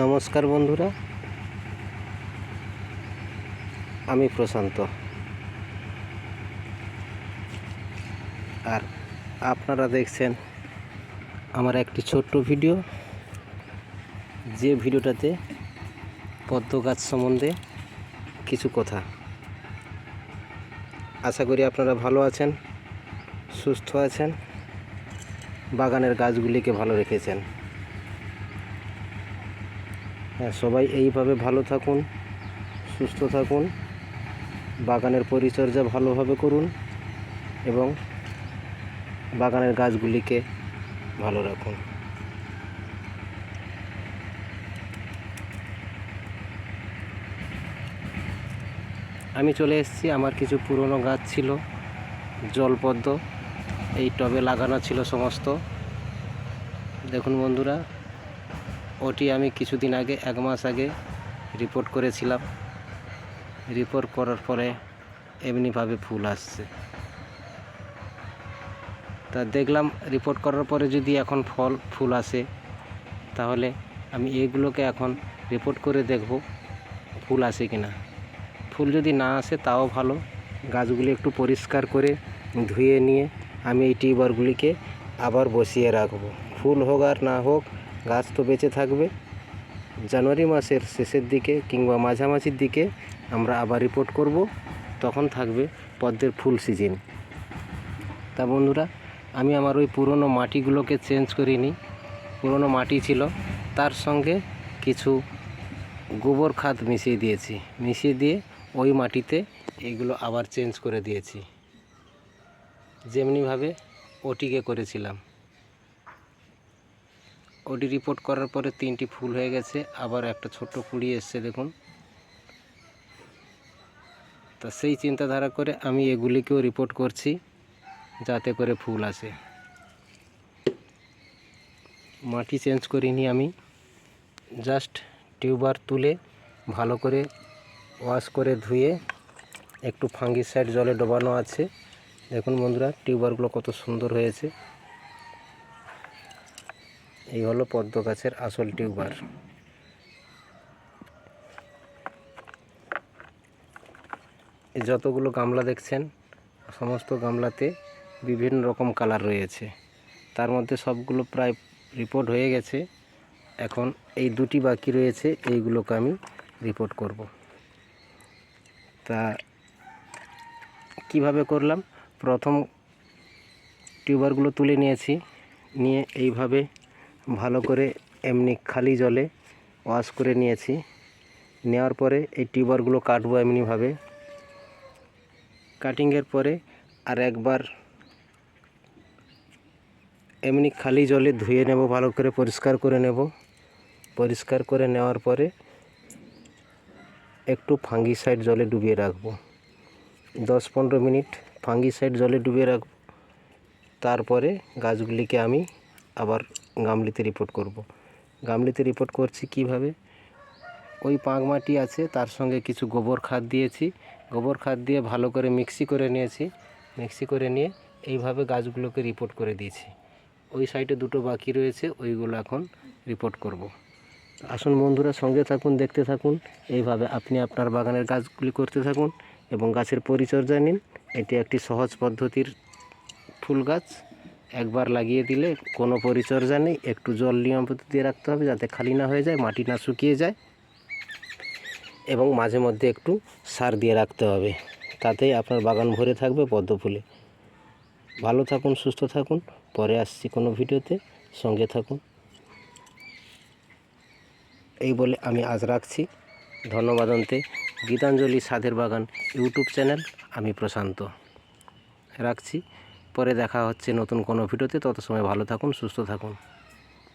নমস্কার বন্ধুরা। আমি প্রশান্ত। আর আপনারা দেখছেন আমার একটি ছোট্ট ভিডিও। যে ভিডিওটাতে পদ্ম গাছ সম্বন্ধে কিছু কথা। আশা করি আপনারা ভালো আছেন, সুস্থ আছেন, বাগানের গাছগুলিকে ভালো রেখেছেন। সবাই এইভাবে ভালো থাকুন, সুস্থ থাকুন, বাগানের পরিচর্যা ভালোভাবে করুন এবং বাগানের গাছগুলিকে ভালো রাখুন। আমি চলে এসেছি, আমার কিছু পুরনো গাছ ছিল, জলপদ্ম, এই টবে লাগানো ছিল সমস্ত। দেখুন বন্ধুরা ওটি আমি কিছুদিন আগে, এক মাস আগে রিপোর্ট করেছিলাম। রিপোর্ট করার পরে এমনিভাবে ফুল আসছে। তা দেখলাম রিপোর্ট করার পরে যদি এখন ফল, ফুল আসে, তাহলে আমি এগুলোকে এখন রিপোর্ট করে দেখব ফুল আসে কি না ফুল যদি না আসে তাও ভালো। গাছগুলি একটু পরিষ্কার করে ধুয়ে নিয়ে আমি এই টিউবারগুলিকে আবার বসিয়ে রাখব। ফুল হোক আর না হোক গাছ তো বেঁচে থাকবে। জানুয়ারি মাসের শেষের দিকে কিংবা মাঝামাঝির দিকে আমরা আবার রিপোর্ট করব। তখন থাকবে পদ্মের ফুল সিজন তা বন্ধুরা, আমি আমার ওই পুরনো মাটিগুলোকে চেঞ্জ করিনি। পুরনো মাটি ছিল, তার সঙ্গে কিছু গোবর খাদ মিশিয়ে দিয়েছি। মিশিয়ে দিয়ে ওই মাটিতে এগুলো আবার চেঞ্জ করে দিয়েছি। যেমনিভাবে ওটিকে করেছিলাম। ওটি রিপোর্ট করার পরে তিনটি ফুল হয়ে গেছে, আবার একটা ছোট্ট কুড়ি এসছে, দেখুন। তা সেই চিন্তাধারা করে আমি এগুলিকেও রিপোর্ট করছি, যাতে করে ফুল আসে। মাটি চেঞ্জ করিনি আমি জাস্ট টিউবার তুলে ভালো করে ওয়াশ করে ধুয়ে একটু ফাঙ্গিসাইড জলে ডোবানো আছে। দেখুন বন্ধুরা টিউবারগুলো কত সুন্দর হয়েছে। এই হলো পদ্ম গাছের আসল টিউবার যতগুলো গামলা দেখছেন, সমস্ত গামলাতে বিভিন্ন রকম কালার রয়েছে। তার মধ্যে সবগুলো প্রায় রিপোর্ট হয়ে গেছে। এখন এই দুটি বাকি রয়েছে, এইগুলোকে আমি রিপোর্ট করব। তা কীভাবে করলাম? প্রথম টিউবারগুলো তুলে নিয়েছি, নিয়ে এইভাবে ভালো করে এমনি খালি জলে ওয়াশ করে নিয়েছি। নেওয়ার পরে এই টিউবারগুলো কাটবো এমনিভাবে। কাটিংয়ের পরে আর একবার এমনি খালি জলে ধুয়ে নেব, ভালো করে পরিষ্কার করে নেব। পরিষ্কার করে নেওয়ার পরে একটু ফাঙ্গিসাইড জলে ডুবিয়ে রাখব। দশ পনেরো মিনিট ফাঙ্গিসাইড জলে ডুবিয়ে রাখব। তারপরে গাছগুলিকে আমি আবার গামলিতে রিপোর্ট করব। গামলিতে রিপোর্ট করছি কীভাবে? ওই পাঁক মাটি আছে, তার সঙ্গে কিছু গোবর খাদ দিয়েছি। গোবর খাদ দিয়ে ভালো করে মিক্সি করে নিয়েছি। মিক্সি করে নিয়ে এইভাবে গাছগুলোকে রিপোর্ট করে দিয়েছি। ওই সাইডে দুটো বাকি রয়েছে, ওইগুলো এখন রিপোর্ট করব। আসুন বন্ধুরা, সঙ্গে থাকুন, দেখতে থাকুন। এইভাবে আপনি আপনার বাগানের গাছগুলি করতে থাকুন এবং গাছের পরিচর্যা নিন। এটি একটি সহজ পদ্ধতির ফুল গাছ। একবার লাগিয়ে দিলে কোনো পরিচর্যা নেই, একটু জল নিয়মিত দিয়ে রাখতে হবে যাতে খালি না হয়ে যায়, মাটি না শুকিয়ে যায়। এবং মাঝে মধ্যে একটু সার দিয়ে রাখতে হবে তাতেই আপনার বাগান ভরে থাকবে পদ্ম ফুলে। ভালো থাকুন, সুস্থ থাকুন, পরে আসছি কোনো ভিডিওতে, সঙ্গে থাকুন। এই বলে আমি আজ রাখছি। ধন্যবাদ অন্তে। গীতাঞ্জলি সাধের বাগান ইউটিউব চ্যানেল, আমি প্রশান্ত। রাখছি। পরে দেখা হচ্ছে নতুন কোনো ভিডিওতে তত সময় ভালো থাকুন সুস্থ থাকুন